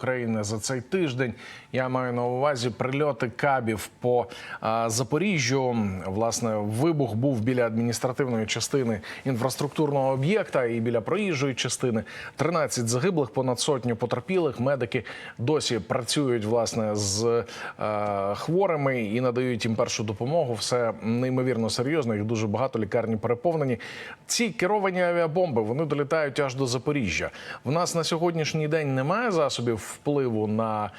України за цей тиждень. Я маю на увазі прильоти кабів по а, Запоріжжю. Власне, вибух був біля адміністративної частини інфраструктурного об'єкта і біля проїжджої частини. 13 загиблих, понад сотню потерпілих. Медики досі працюють власне з е, хворими і надають їм першу допомогу. Все неймовірно серйозно. Їх дуже багато лікарні переповнені. Ці керовані авіабомби вони долітають аж до Запоріжжя. В нас на сьогоднішній день немає засобів впливу на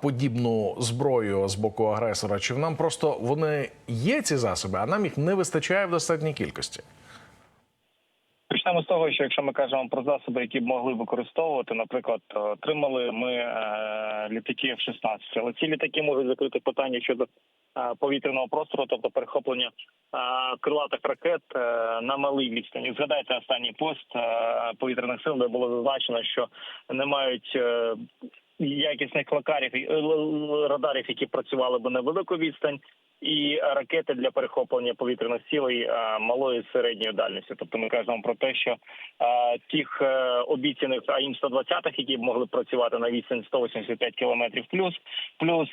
подібну зброю з боку агресора. Чи в нам просто вони є ці засоби, а нам їх не вистачає в достатній кількості? Почнемо з того, що якщо ми кажемо про засоби, які б могли використовувати, наприклад, е, отримали ми е, літаки F-16, але ці літаки можуть закрити питання щодо е, повітряного простору, тобто перехоплення крилатих ракет на малій відстані. Згадайте останній пост повітряних сил, де було зазначено, що не мають. Якісних лакарів радарів, які працювали би на велику відстань, і ракети для перехоплення повітряних цілей е, малої і середньої дальності. Тобто ми кажемо про те, що е, тих е, обіцяних АІМ 120 які б могли працювати на відстань 185 кілометрів плюс, плюс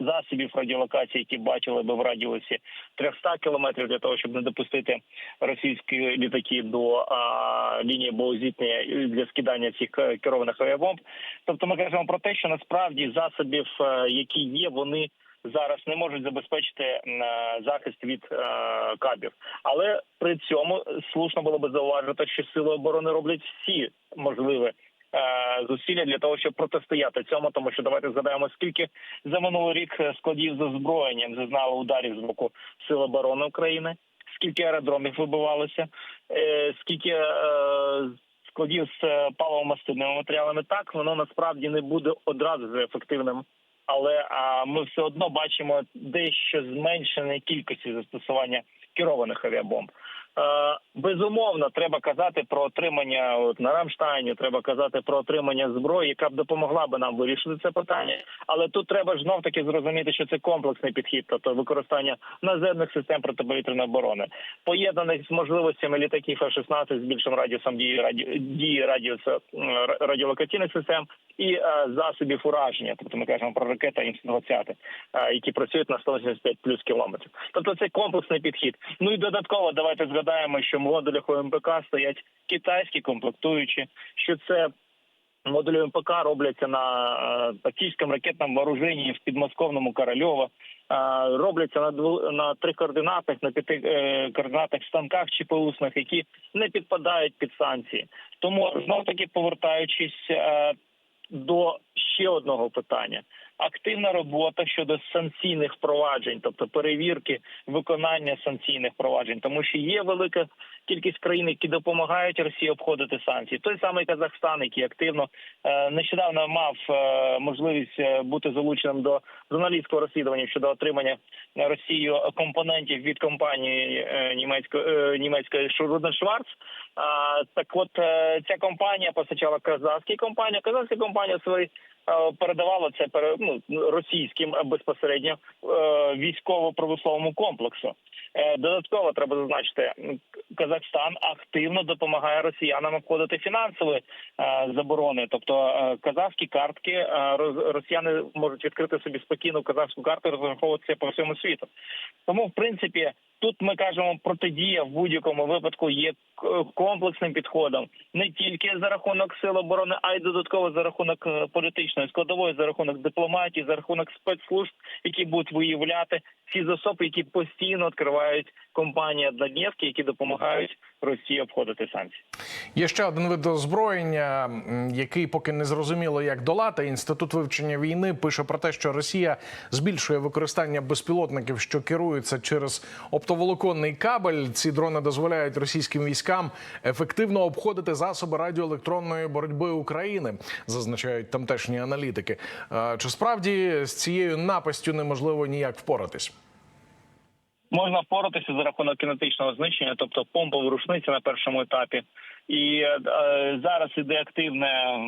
засобів радіолокації, які бачили би в радіусі 300 кілометрів для того, щоб не допустити російські літаки до лінії боєзіткнення для скидання цих керованих авіабомб. Тобто ми кажемо про те, що насправді засобів, які є, вони зараз не можуть забезпечити е, захист від е, кабів. Але при цьому слушно було би зауважити, що сили оборони роблять всі можливі. е, Зусилля для того, щоб протистояти цьому, тому що давайте згадаємо, скільки за минулий рік складів з озброєнням зазнали ударів з боку Сил оборони України, скільки аеродромів вибивалося, скільки складів з е, матеріалами. Так воно насправді не буде одразу ефективним але а, ми все одно бачимо дещо зменшене кількості застосування керованих авіабомб. Е, безумовно, треба казати про отримання от, на Рамштайні. Треба казати про отримання зброї, яка б допомогла би нам вирішити це питання. Але тут треба ж знов таки зрозуміти, що це комплексний підхід, тобто використання наземних систем протиповітряної оборони, поєднаних з можливостями літаків F-16 з більшим радіусом дії раді дії радіусу радіолокаційних систем і е, засобів ураження. Тобто ми кажемо про ракети М-120, е, які працюють на 185 плюс кілометрів. Тобто це комплексний підхід. Ну і додатково давайте згадаємо, що в модулях ОМПК стоять китайські комплектуючі, що це. Модулі МПК робляться на е, тактичному ракетному вооруженні в підмосковному Корольово, е, робляться на дву на три координатах, на п'яти е, координатах станках ЧПУсних, які не підпадають під санкції. Тому знов таки повертаючись до ще одного питання. Активна робота щодо санкційних впроваджень, тобто перевірки виконання санкційних впроваджень, тому що є велика кількість країн, які допомагають Росії обходити санкції. Той самий Казахстан, який активно е, нещодавно мав е, можливість е, бути залученим до журналістського розслідування щодо отримання Росією компонентів від компанії німецької німецької Шварц. Так от ця компанія постачала казахській компанії. Казахська компанія свої передавала це пере- ну, російським е, безпосередньо е, військово-промисловому комплексу. Е, Додатково треба зазначити, Казахстан активно допомагає росіянам обходити фінансові е, заборони. Тобто е, казахські картки е, росіяни можуть відкрити собі спокійно казахську карту і розраховуватися по всьому світу. Тому, в принципі, тут ми кажемо, протидія в будь-якому випадку є комплексним підходом не тільки за рахунок сил оборони, а й додатково за рахунок е, політичної складової, за рахунок дипломатії, за рахунок спецслужб, які будуть виявляти ці засоби, які постійно відкривають компанії однодневки, які допомагають Росії обходити санкції. Є ще один вид озброєння, який поки не зрозуміло, як долати. Інститут вивчення війни пише про те, що Росія збільшує використання безпілотників, що керуються через оптоволоконний кабель. Ці дрони дозволяють російським військам ефективно обходити засоби радіоелектронної боротьби України, зазначають тамтешні аналітики. Е, Чи справді з цією напастю неможливо ніяк впоратись? Можна впоратися за рахунок кінетичного знищення, тобто помпова рушниця на першому етапі. І е, зараз іде активне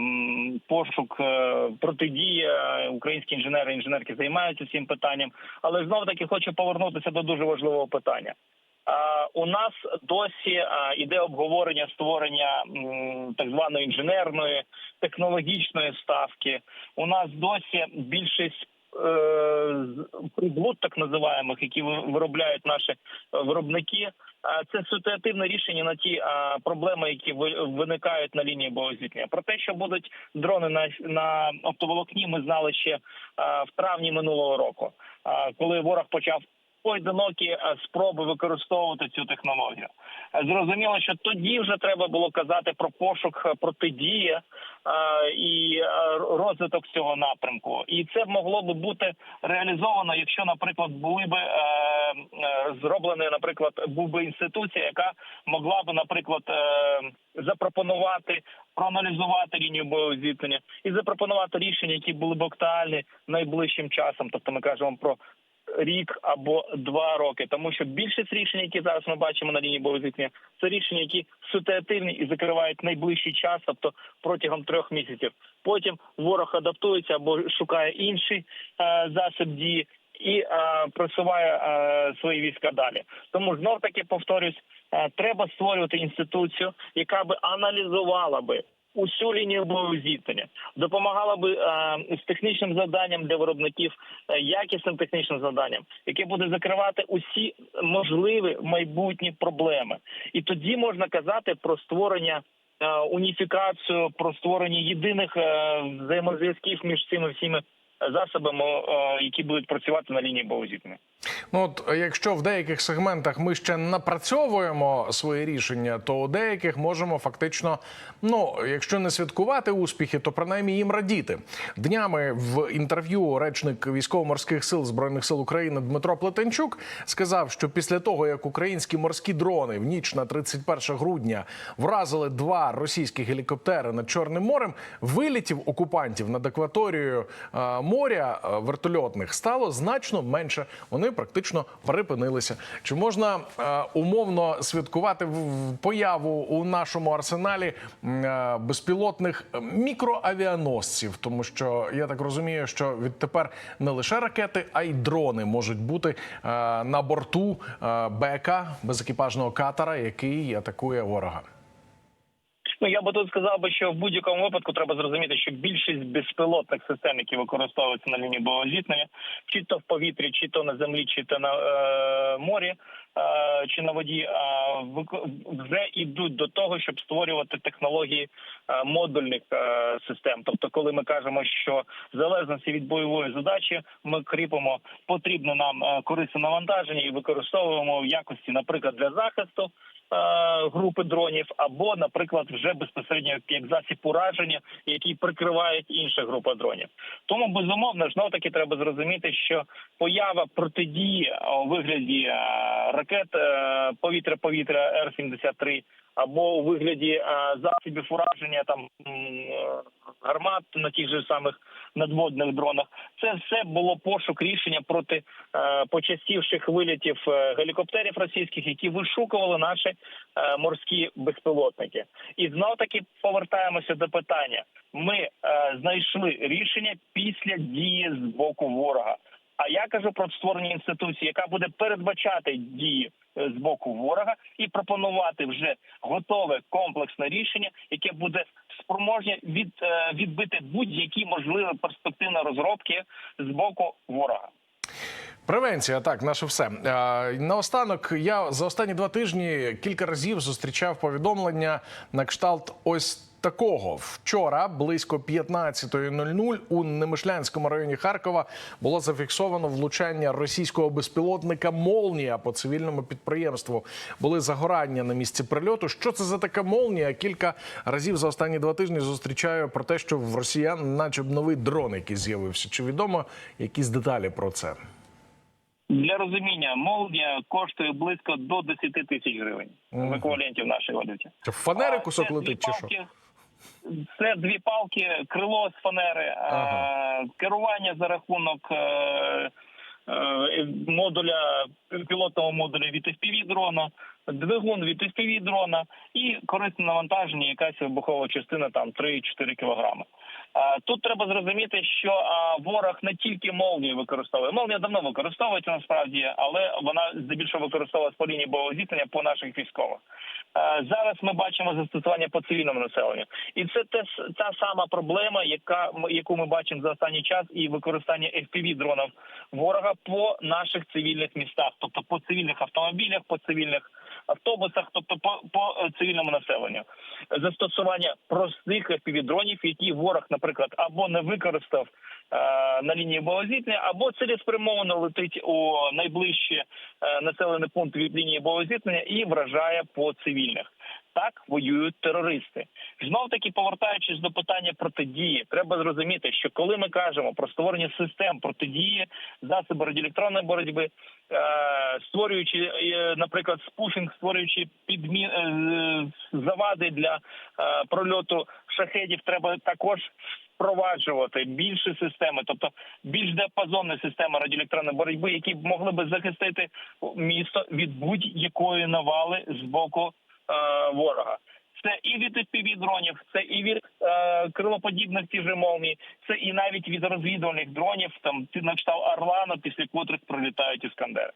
пошук е, протидія. Українські інженери інженерки займаються цим питанням. Але знов таки хочу повернутися до дуже важливого питання. А, У нас досі іде обговорення створення так званої інженерної технологічної ставки. У нас досі більшість е, приблуд, так називаємих, які ви- виробляють наші е, виробники. а Це ситуативне рішення на ті проблеми, які ви- виникають на лінії боєзіткнення. Про те, що будуть дрони на, на оптоволокні, ми знали ще в травні минулого року, коли ворог почав поодинокі а, спроби використовувати цю технологію. Е, Зрозуміло, що тоді вже треба було казати про пошук е, протидії е, і е, розвиток цього напрямку. І це могло би бути реалізовано, якщо, наприклад, були би е, е, зроблені, наприклад, був би інституція, яка могла би, наприклад, е, запропонувати. Проаналізувати лінію бойового зіткнення і запропонувати рішення, які були б актуальні найближчим часом. Тобто, ми кажемо про рік або два роки, тому що більшість рішень, які зараз ми бачимо на лінії зіткнення, це рішення, які ситуативні і закривають найближчий час, тобто протягом трьох місяців. Потім ворог адаптується або шукає інший е, засіб дії. І е, просуває е, свої війська далі. Тому знов таки повторюсь, е, треба створювати інституцію, яка би аналізувала би усю лінію бойового допомагала би е, з технічним завданням для виробників, е, якісним технічним завданням, яке буде закривати усі можливі майбутні проблеми. І тоді можна казати про створення. е, Уніфікацію про створення єдиних взаємозв'язків між цими всіми засобами, які будуть працювати на лінії зіткнення. Ну от якщо в деяких сегментах ми ще напрацьовуємо свої рішення, то у деяких можемо фактично, ну якщо не святкувати успіхи, то принаймні їм радіти. Днями в інтерв'ю речник військово-морських сил збройних сил України Дмитро Плетенчук сказав, що після того як українські морські дрони в ніч на 31 грудня вразили два російські гелікоптери над Чорним морем, вилітів окупантів над акваторією е, моря е, вертольотних стало значно менше. Вони практично припинилися. Чи можна е, умовно святкувати появу у нашому арсеналі е, безпілотних мікроавіаносців? Тому що я так розумію, що відтепер не лише ракети, а й дрони можуть бути е, на борту е, БК безекіпажного катера, який атакує ворога. Ну я би тут сказав би, що в будь-якому випадку треба зрозуміти, що більшість безпілотних систем, які використовуються на лінії бойового зіткнення, чи то в повітрі, чи то на землі, чи то на е, морі, е, чи на воді, вже йдуть до того, щоб створювати технології модульних е, систем. Тобто, коли ми кажемо, що в залежності від бойової задачі ми кріпимо потрібне нам е, корисне навантаження і використовуємо в якості, наприклад, для захисту е, групи дронів, або, наприклад, вже безпосередньо як- засіб ураження, який прикривають інша група дронів. Тому безумовно знов таки треба зрозуміти, що поява протидії е, у вигляді е, ракет е, повітря-повітря Р 73 або у вигляді е, засобів ураження там е, гармат на тих же самих надводних дронах. Це все було пошук рішення проти е, почастівших вилітів гелікоптерів російських, які вишукували наші морські безпілотники. І знов таки повертаємося до питання. Ми знайшли рішення після дії з боку ворога. А я кажу про створення інституції, яка буде передбачати дії е, з боку ворога і пропонувати вже готове комплексне рішення, яке буде спроможне від, е, відбити будь-які можливі перспективні розробки з боку ворога. Превенція, так, наше все. Наостанок, я за останні два тижні кілька разів зустрічав повідомлення на кшталт ось такого. Вчора, близько 15.00 у Немишлянському районі Харкова було зафіксовано влучання російського безпілотника Молнія по цивільному підприємству. Були загорання на місці прильоту. Що це за така молнія? Кілька разів за останні два тижні зустрічаю про те, що в росіян, наче б новий дрон, який з'явився. Чи відомо якісь деталі про це? Для розуміння, молнія коштує близько до 10 тисяч гривень в еквіваленті в нашій валюті. Фанери кусок летить чи що? Це дві палки, крило з фанери, Ага. керування за рахунок е, е, модуля пілотного модуля від FPV дрона, двигун від FPV дрона і корисне навантаження, якась вибухова частина там 3-4 кілограми. А, Тут треба зрозуміти, що ворог не тільки молнію використовує. Молнія давно використовується насправді, але вона здебільшого використовується по лінії бойового зіткнення по наших військових. Зараз ми бачимо застосування по цивільному населенню, і це те та сама проблема, яка яку ми бачимо за останній час, і використання fpv дронів ворога по наших цивільних містах, тобто по цивільних автомобілях, по цивільних автобусах, тобто по, по е, цивільному населенню. Застосування простих FPV-дронів, які ворог, наприклад, або не використав е, на лінії боєзіткнення, або цілеспрямовано летить у найближчі е, населений пункт від лінії боєзіткнення і вражає по цивільних. Так воюють терористи. Знов таки, повертаючись до питання протидії, треба зрозуміти, що коли ми кажемо про створення систем протидії, засоби радіоелектронної боротьби, е, створюючи, е, наприклад, спушинг, створюючи підмі... е, завади для прольоту шахедів, треба також впроваджувати більше системи, тобто більш диапазонні системи радіоелектронної боротьби, які б могли би захистити місто від будь-якої навали з боку ворога. Це і від fpv дронів, це і від е, крилоподібних ті же молній, це і навіть від розвідувальних дронів, там ті на кшталт Орлану, після котрих прилітають іскандери.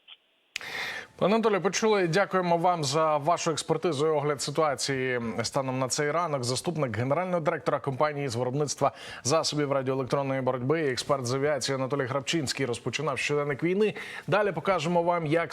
Пане Анатолію, почули. Дякуємо вам за вашу експертизу і огляд ситуації станом на цей ранок. Заступник генерального директора компанії з виробництва засобів радіоелектронної боротьби, експерт з авіації Анатолій Грабчинський розпочинав щоденник війни. Далі покажемо вам, як